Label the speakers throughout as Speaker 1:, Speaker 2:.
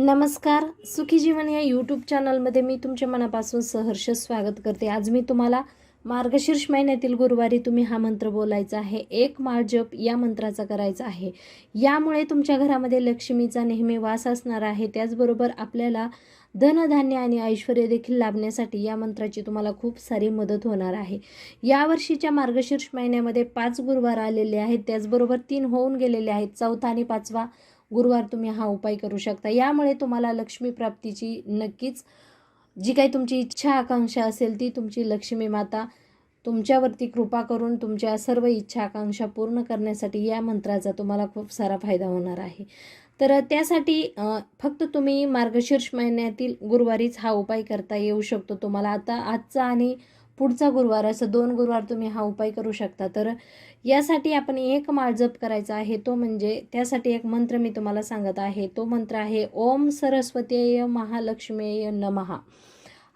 Speaker 1: नमस्कार सुखी जीवन या यूट्यूब चॅनलमध्ये मी तुमच्या मनापासून सहर्ष स्वागत करते. आज मी तुम्हाला मार्गशीर्ष महिन्यातील गुरुवारी तुम्ही हा मंत्र बोलायचा आहे. एक माळ जप या मंत्राचा करायचा आहे. यामुळे तुमच्या घरामध्ये लक्ष्मीचा नेहमी वास असणार आहे. त्याचबरोबर आपल्याला धनधान्य आणि ऐश्वर देखील लाभण्यासाठी या मंत्राची तुम्हाला खूप सारी मदत होणार आहे. यावर्षीच्या मार्गशीर्ष महिन्यामध्ये पाच गुरुवार आलेले आहेत. त्याचबरोबर तीन होऊन गेलेले आहेत. चौथा आणि पाचवा गुरुवार तुम्ही हा उपाय करू शकता. यामुळे तुम्हाला लक्ष्मी प्राप्तीची नक्कीच जी काही तुमची इच्छा आकांक्षा असेल ती तुमची लक्ष्मी माता तुमच्यावरती कृपा करून तुमच्या सर्व इच्छा आकांक्षा पूर्ण करण्यासाठी या मंत्राचा तुम्हाला खूप सारा फायदा होणार आहे. तर त्यासाठी फक्त तुम्ही मार्गशीर्ष महिन्यातील गुरुवारीच हा उपाय करता येऊ शकतो. तुम्हाला आता आजचा आणि पुढचा गुरुवार असं दोन गुरुवार तुम्ही हा उपाय करू शकता. तर यासाठी आपण एक माळ जप करायचा आहे तो म्हणजे त्यासाठी एक मंत्र मी तुम्हाला सांगत आहे. तो मंत्र आहे ओम सरस्वतीय महालक्ष्मीय नमहा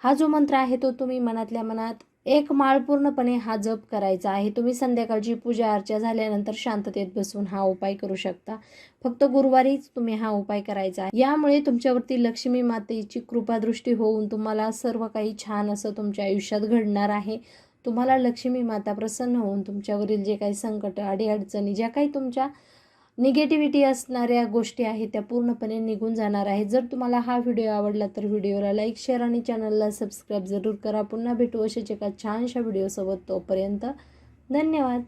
Speaker 1: हा जो मंत्र आहे तो तुम्ही मनातल्या मनात एक माळ पूर्णपणे हा जप करायचा आहे. तुम्ही संध्याकाळची पूजा अर्चा झाल्यानंतर शांततेत बसून हा उपाय करू शकता. फक्त गुरुवारीच तुम्ही हा उपाय करायचा आहे. यामुळे तुमच्यावरती लक्ष्मी मातेची कृपादृष्टी होऊन तुम्हाला सर्व काही छान असं तुमच्या आयुष्यात घडणार आहे. तुम्हाला लक्ष्मी माता प्रसन्न होऊन तुमच्यावरील जे काही संकट अडीअडचणी ज्या काही तुमच्या निगेटिव्हिटी असणाऱ्या गोष्टी आहेत त्या पूर्णपणे निघून जाणार आहेत. जर तुम्हाला हा व्हिडिओ आवडला तर व्हिडिओला लाईक शेअर आणि चॅनलला सबस्क्राईब जरूर करा. पुन्हा भेटू अशाच एका छानशा व्हिडिओसोबत तोपर्यंत धन्यवाद.